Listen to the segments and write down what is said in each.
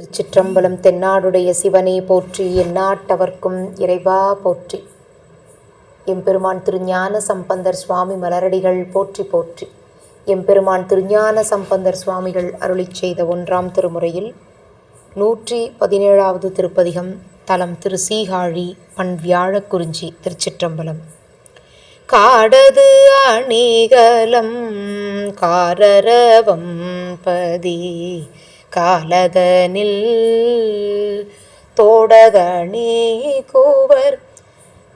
திருச்சிற்றம்பலம் தென்னாடுடைய சிவனே போற்றி எந்நாட்டவர்க்கும் இறைவா போற்றி. எம்பெருமான் திருஞான சம்பந்தர் சுவாமி மலரடிகள் போற்றி போற்றி. எம்பெருமான் திருஞான சம்பந்தர் சுவாமிகள் அருளிச் செய்த ஒன்றாம் திருமுறையில் நூற்றி பதினேழாவது திருப்பதிகம் தலம் திரு சீகாழி பண் வியாழக்குறிஞ்சி திருச்சிற்றம்பலம். காடது அணிகலம் காரரவம் பதி காலதனில் தோடதணி கூவர்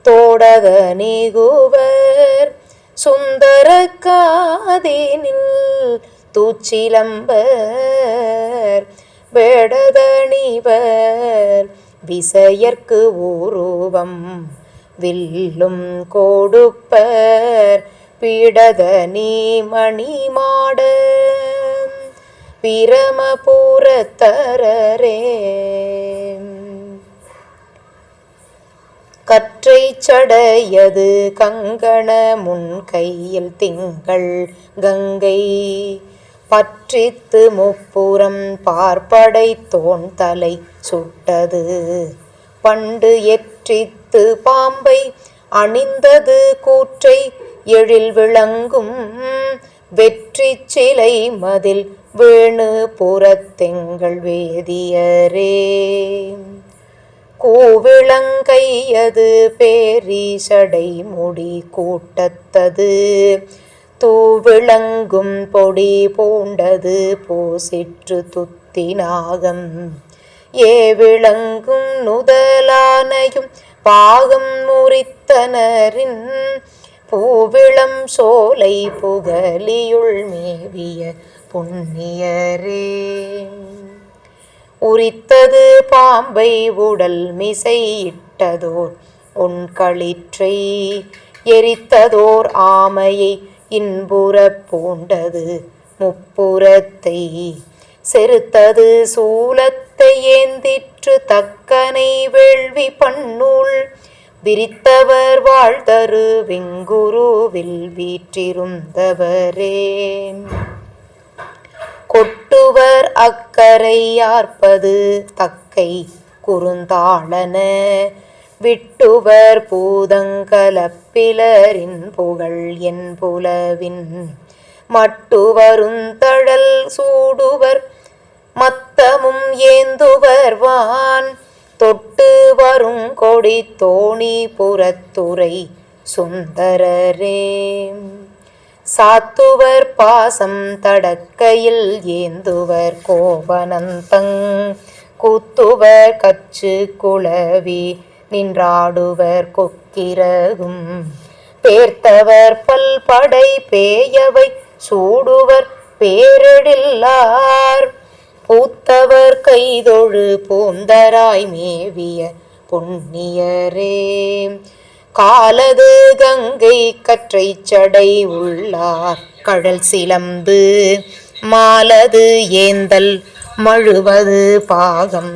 தோடதனி கூவர். சுந்தர காதினில் தூச்சிலம்பர் வேடதணிவர் விசையர்க்கு ஊருவம் வில்லும் கொடுப்பர் பீடதனி மணிமாட பிரமபுரத்தரரே. கற்றை சடையது கங்கண முன் கையில் திங்கள் கங்கை. பற்றித்து முப்புறம் பார்ப்படை தோன் தலை சுட்டது. பண்டு எற்றித்து பாம்பை அணிந்தது கூற்றை எழில் விளங்கும் வெற்றி சிலை மதில் வேணு புறத்தெங்கள் வேதியரே. கூவிளங்கையது பேரீசடை முடி கூட்டத்தது. தூவிளங்கும் பொடி பூண்டது பூசிற்று துத்தினாகம் ஏவிளங்கும் நுதலானையும் பாகம் முறித்தனரின் பூவிளம் சோலை புகலியுள் மேவிய புண்ணியரே உரித்தது பாம்பை உடல் மிசையிட்டதோர் உன் களிற்றை எரித்ததோர் ஆமையை இன்புறப் பூண்டது முப்புறத்தை. செருத்தது சூலத்தை ஏந்திற்று தக்கனை வேள்வி பண்ணுள் விரித்தவர் வாழ்தரு வெங்குருவில் வீற்றிருந்தவரே கொட்டுவர் அக்கரையார்ப்பது தக்கை குறுந்தாளன. விட்டுவர் பூதங்கலப்பிலரின் புகழ் என் புலவின். மட்டுவருந்தழல் சூடுவர் மத்தமும் ஏந்துவர் வான். தொட்டு வரும் கொடி தோணி புறத்துறை சுந்தரரே. சாத்துவர் பாசம் தடக்கையில் ஏந்துவர் கோவனந்தங் கூத்துவர் கச்சு குளவி நின்றாடுவர் கொக்கிரகும். பேர்த்தவர் பல்படை பேயவை சூடுவர் பேரெடில்லார். பூத்தவர் கைதொழு பூந்தராய் மேவிய புண்ணியரே. காலது கங்கை கற்றை சடை உள்ளார். கடல் சிலம்பு மாலது ஏந்தல் மழுவது பாகம்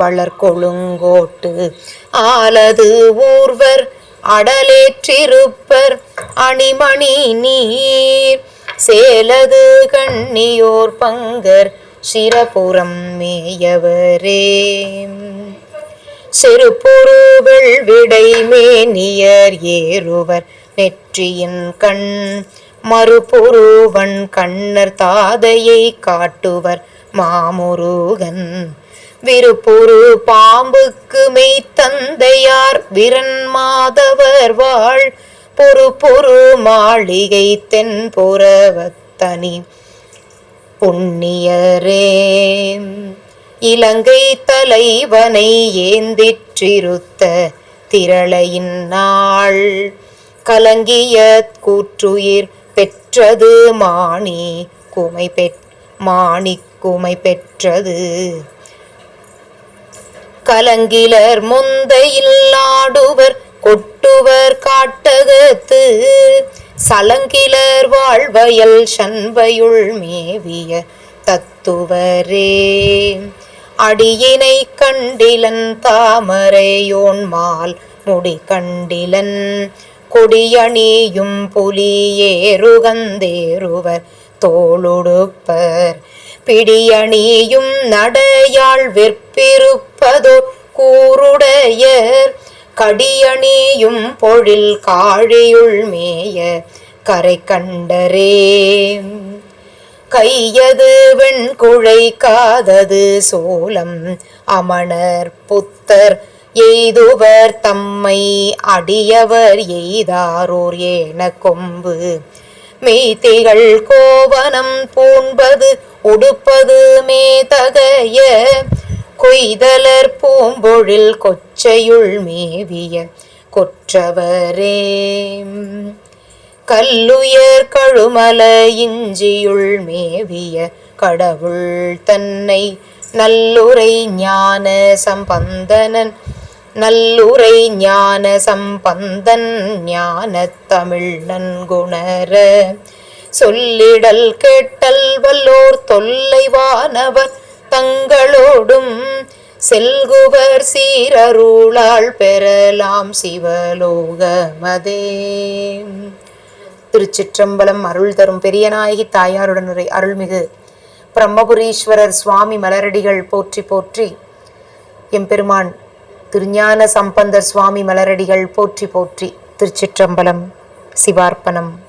வளர்கொழுங்கோட்டு ஆலது ஊர்வர் அடலேற்றிருப்பர் அணிமணி நீர். சேலது கண்ணியோர் பங்கர் சிரபுரம் மேயவரே. செருப்பொருவள் விடைமேனியர் ஏறுவர். நெற்றியின் கண் மறுபொருவன் கண்ணர் தாதையை காட்டுவர். மாமுருகன் விருப்பொரு பாம்புக்கு மெய்த்தந்தையார் விரன் மாதவர் வாழ். பொறு பொறு மாளிகை தென்புறவத்தனி புண்ணியரே இலங்கை தலைவனை ஏந்திற்றிருத்த திரளையின் நாள். கலங்கிய கூற்றுயிர் பெற்றது மாணி குமை பெற் மாணி குமை பெற்றது கலங்கிலர் முந்தையில்லாடுவர் கொட்டுவர் காட்டகத்து. சலங்கிலர் வாழ்வயல் சண்பையுள் மேவிய தத்துவரே. அடியினை கண்டிலன் தாமரையோன்மால் முடி கண்டிலன். கொடியணியும் புலியேருகந்தேறுவர் தோளுடுப்பர். பிடியணியும் நடையாள் விற்பிருப்பதோ கூருடையர். கடியணியும் பொழில் காழியுள் மேய கரை கண்டரே கையது வெண்குழை காதது சோலம். அமணர் புத்தர் எய்துவர் தம்மை அடியவர் எய்தாரோர் ஏன கொம்பு. மெய்திகள் கோவனம் பூண்பது உடுப்பது மேதகைய. கொய்தலர் பூம்பொழில் கொச்சையுள் மேவிய கொற்றவரே. கல்லுயர் கழுமல இஞ்சியுள் மேவிய கடவுள் தன்னை நல்லுரை ஞான சம்பந்தனன். நல்லுரை ஞான சம்பந்தன் ஞான தமிழ் நன்குணர. சொல்லிடல் கேட்டல் வல்லோர் தொல்லைவானவர் தங்களோடும் செல்குவர் சீரருளால் பெறலாம் சிவலோகமதே. திருச்சிற்றம்பலம் அருள் தரும் பெரியநாயகி தாயாருடனுரை அருள்மிகு பிரம்மபுரீஸ்வரர் சுவாமி மலரடிகள் போற்றி போற்றி எம்பெருமான் திருஞான சம்பந்தர் சுவாமி மலரடிகள் போற்றி போற்றி திருச்சிற்றம்பலம் சிவார்ப்பணம்.